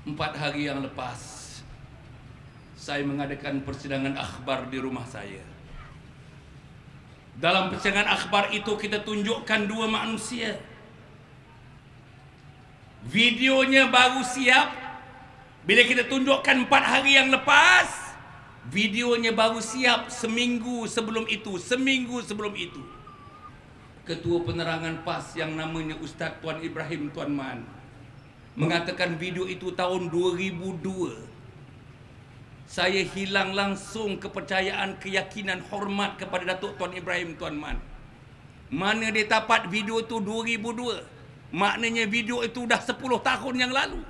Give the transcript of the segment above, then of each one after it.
Empat hari yang lepas Saya mengadakan persidangan akhbar di rumah saya. Dalam persidangan akhbar itu kita tunjukkan dua manusia. Videonya baru siap. Bila kita tunjukkan empat hari yang lepas Videonya baru siap seminggu sebelum itu Seminggu sebelum itu. Ketua Penerangan PAS yang namanya Ustaz Tuan Ibrahim Tuan Man Mengatakan video itu tahun 2002 Saya hilang langsung kepercayaan, keyakinan, hormat kepada Datuk Tuan Ibrahim Tuan Man. Mana dia dapat video itu 2002 Maknanya video itu dah 10 tahun yang lalu.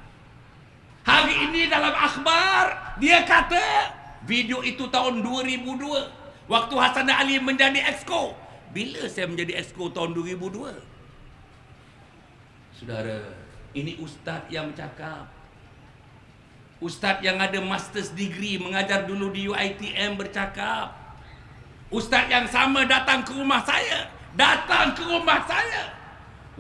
Hari ini dalam akhbar Dia kata Video itu tahun 2002 Waktu Hasan Ali menjadi exco. Bila saya menjadi exco tahun 2002 Saudara Ini ustaz yang bercakap Ustaz yang ada master's degree Mengajar dulu di UITM bercakap Ustaz yang sama datang ke rumah saya Datang ke rumah saya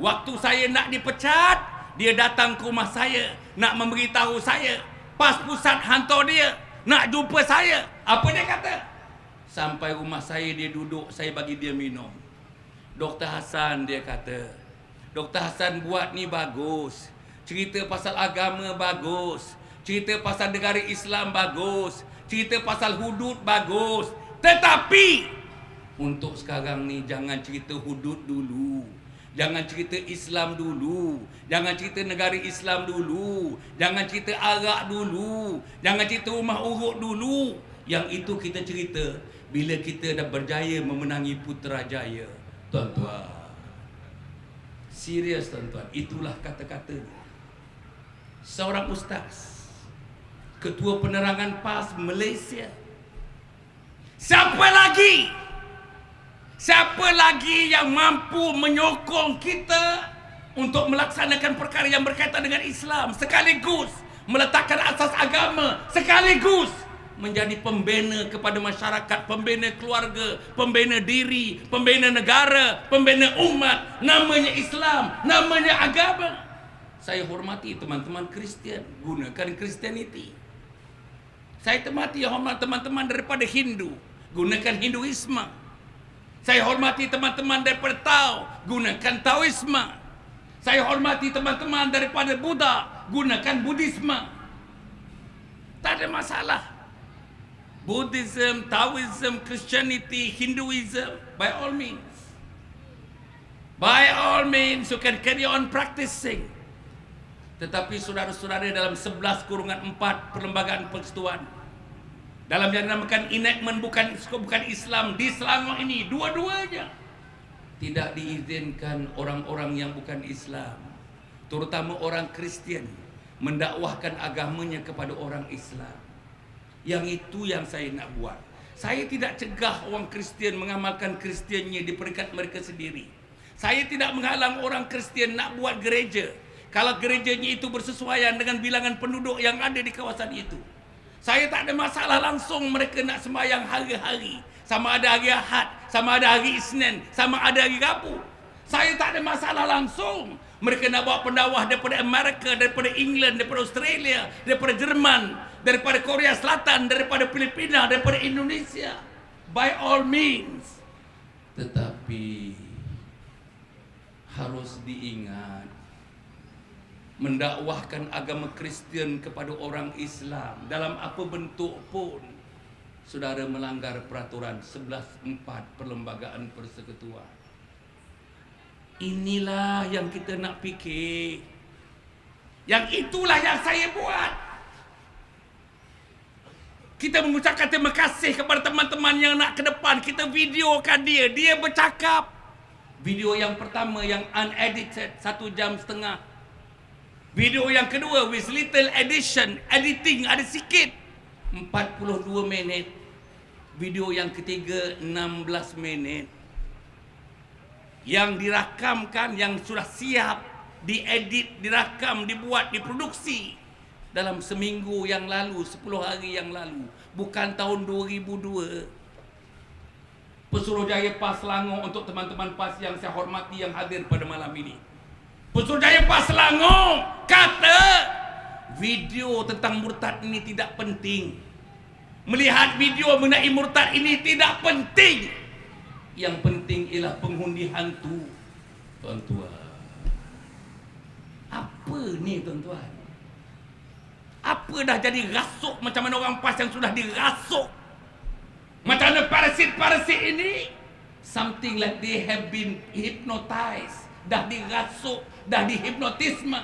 Waktu saya nak dipecat, dia datang ke rumah saya nak memberitahu saya. Pas pusat hantar dia nak jumpa saya. Apa dia kata? Sampai rumah saya dia duduk, saya bagi dia minum. Doktor Hasan dia kata, Doktor Hasan buat ni bagus. Cerita pasal agama bagus. Cerita pasal negara Islam bagus. Cerita pasal hudud bagus. Tetapi untuk sekarang ni jangan cerita hudud dulu. Jangan cerita Islam dulu. Jangan cerita negara Islam dulu. Jangan cerita Arab dulu. Jangan cerita rumah urut dulu. Yang itu kita cerita bila kita dah berjaya memenangi Putrajaya. Tuan-tuan. Serius tuan-tuan. Itulah kata-kata. Seorang ustaz. Ketua Penerangan PAS Malaysia. Siapa lagi? Siapa lagi yang mampu menyokong kita untuk melaksanakan perkara yang berkaitan dengan Islam sekaligus meletakkan asas agama sekaligus menjadi pembina kepada masyarakat, pembina keluarga, pembina diri, pembina negara, pembina umat, namanya Islam, namanya agama. Saya hormati teman-teman Kristian, gunakan Kristianiti. Saya hormati teman-teman daripada Hindu, gunakan Hinduisme. Saya hormati teman-teman daripada Tao, gunakan Taoisme. Saya hormati teman-teman daripada Buddha, gunakan Buddhisme. Tak ada masalah. Buddhism, Taoism, Christianity, Hinduism, by all means. By all means, you can carry on practicing. Tetapi saudara-saudara dalam 11 kurungan 4 perlembagaan persekutuan dalam yang dinamakan enactment bukan bukan Islam di Selangor ini dua-duanya tidak diizinkan orang-orang yang bukan Islam terutama orang Kristian mendakwahkan agamanya kepada orang Islam yang itu yang saya nak buat saya tidak cegah orang Kristian mengamalkan Kristiannya di peringkat mereka sendiri saya tidak menghalang orang Kristian nak buat gereja kalau gerejanya itu bersesuaian dengan bilangan penduduk yang ada di kawasan itu saya tak ada masalah langsung mereka nak sembahyang hari-hari. Sama ada hari Ahad, sama ada hari Isnin, sama ada hari Rabu. Saya tak ada masalah langsung. Mereka nak bawa pendawah daripada Amerika, daripada England, daripada Australia, daripada Jerman, daripada Korea Selatan, daripada Filipina, daripada Indonesia. By all means. Tetapi harus diingat mendakwahkan agama Kristian kepada orang Islam dalam apa bentuk pun saudara melanggar peraturan 11.4 perlembagaan persekutuan inilah yang kita nak fikir. Yang itulah yang saya buat. Kita mengucapkan terima kasih kepada teman-teman yang nak ke depan. Kita videokan dia. Dia bercakap. Video yang pertama yang unedited satu jam setengah. Video yang kedua with little addition, editing ada sikit. 42 minit. Video yang ketiga 16 minit. Yang dirakamkan yang sudah siap diedit, dirakam, dibuat, diproduksi dalam seminggu yang lalu, 10 hari yang lalu, bukan tahun 2002. Pesuruhjaya PAS Selangor untuk teman-teman PAS yang saya hormati yang hadir pada malam ini. Putrajaya Pas Selangor kata video tentang murtad ini tidak penting. Melihat video mengenai murtad ini tidak penting. Yang penting ialah pengundi hantu. Tuan-tuan. Apa ni tuan-tuan? Apa dah jadi rasuk macam mana orang PAS yang sudah dirasuk? Macam mana parasit-parasit ini? Something like they have been hypnotized. Dah dirasuk, dah dihipnotisme.